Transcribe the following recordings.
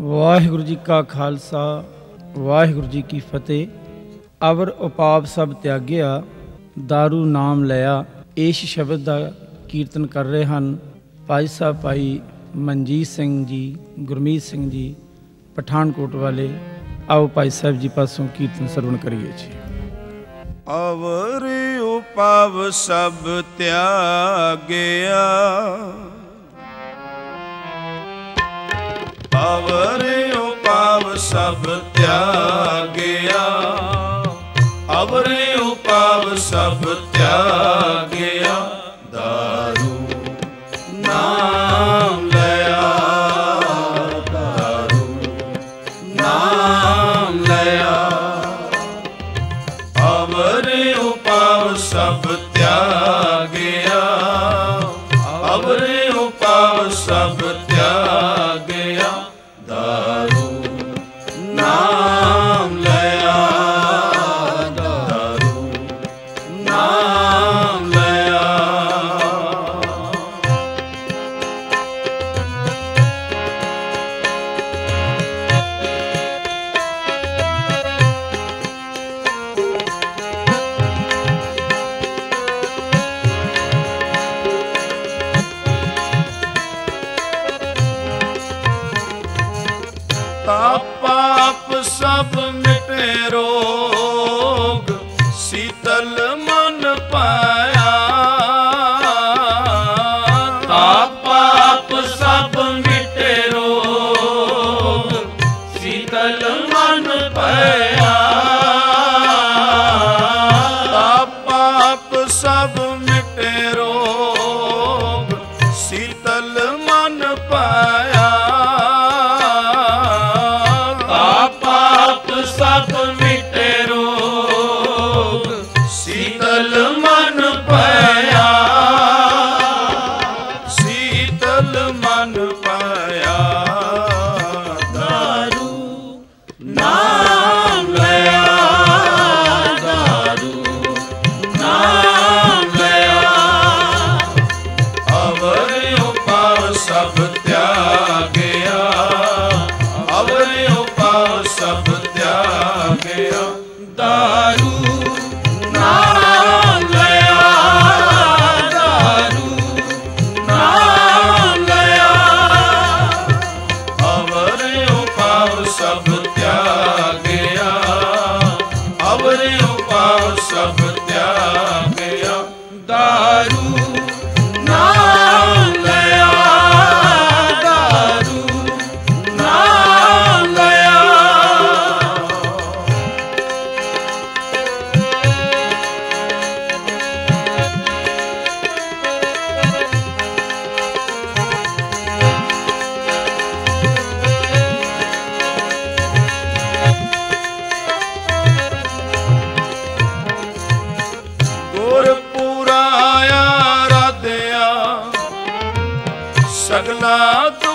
ਵਾਹਿਗੁਰੂ ਜੀ ਕਾ ਖਾਲਸਾ, ਵਾਹਿਗੁਰੂ ਜੀ ਕੀ ਫਤਿਹ। ਅਵਰ ਉਪਾਪ ਸਭ ਤਿਆਗਿਆ, ਦਾਰੂ ਨਾਮ ਲਿਆ ਇਸ ਸ਼ਬਦ ਦਾ ਕੀਰਤਨ ਕਰ ਰਹੇ ਹਨ। ਭਾਈ ਸਾਹਿਬ, ਭਾਈ ਮਨਜੀਤ ਸਿੰਘ ਜੀ, ਗੁਰਮੀਤ ਸਿੰਘ ਜੀ, ਪਠਾਨਕੋਟ ਵਾਲੇ, ਆਓ ਭਾਈ ਸਾਹਿਬ ਜੀ ਪਾਸੋਂ ਕੀਰਤਨ ਸਰਵਣ ਕਰੀਏ ਜੀ। ਅਵਰ ਉਪਾਵ ਸਭ ਤਿਆਗਿਆ ਅਵਰਿਓ ਪਾਪ ਸਭ ਤਿਆਗਿਆ। ਅਵਰਿਓ ਪਾਪ ਸਭ ਤਿਆਗਿਆ। ਦਾਰੂ Uh... Nada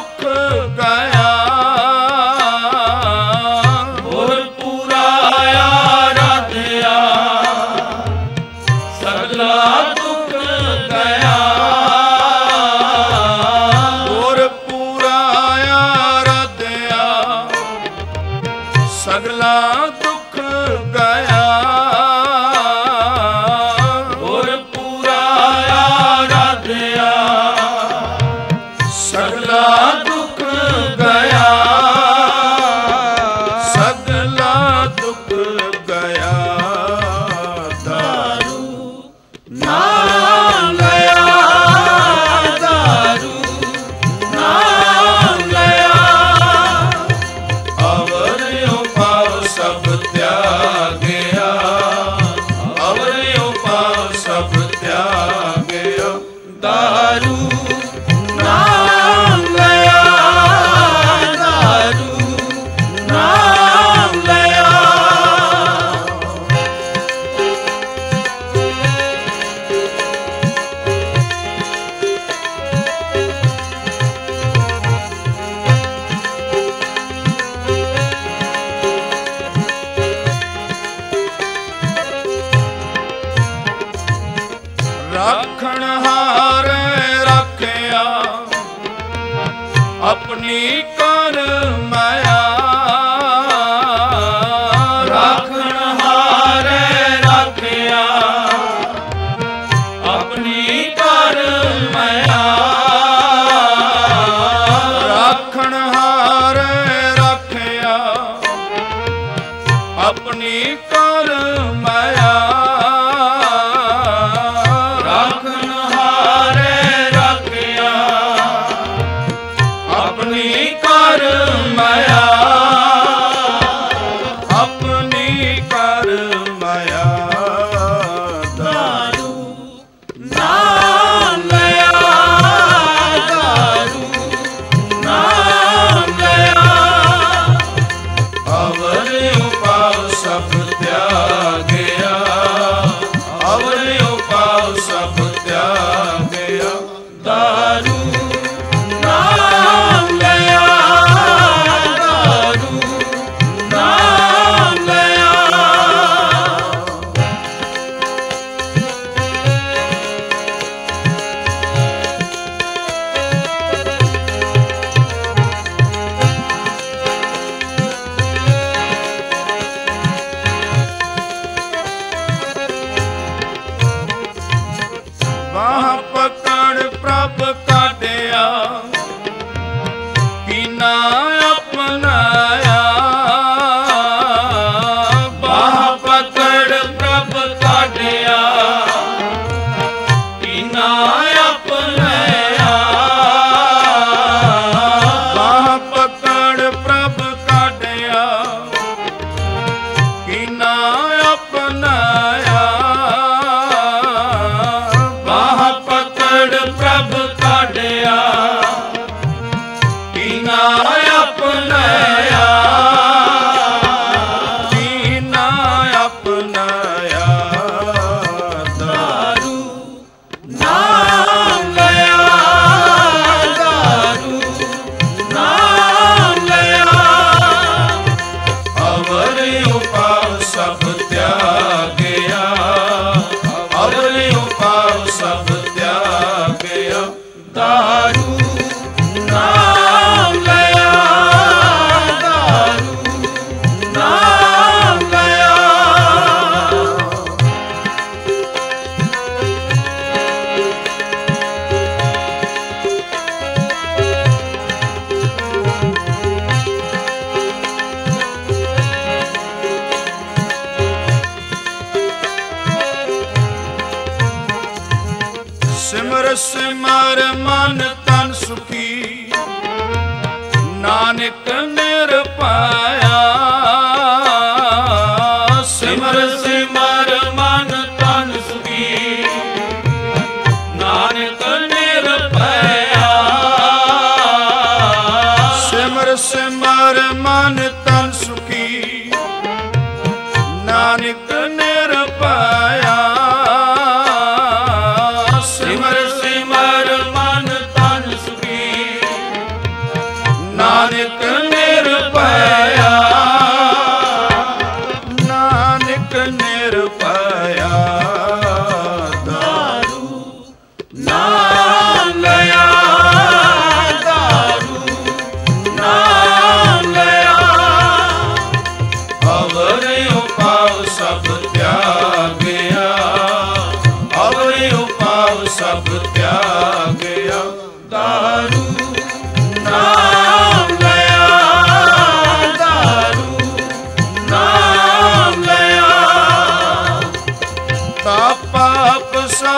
pai.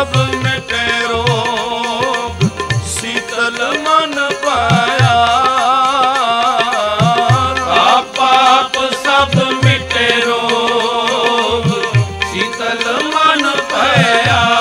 ਸਭ ਮਿਟੇ ਰੋਗ ਸੀਤਲ ਮਨ ਪਾਇਆ। ਆਪ ਆਪ ਮਿਟੇ ਰੋਗ ਸੀਤਲ ਮਨ ਪਾਇਆ।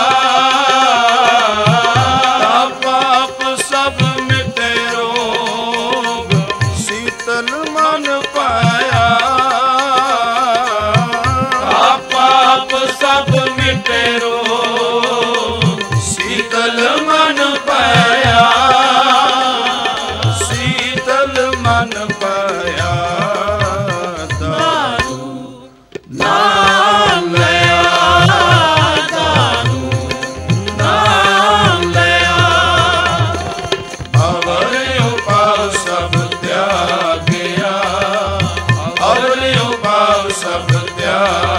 Hare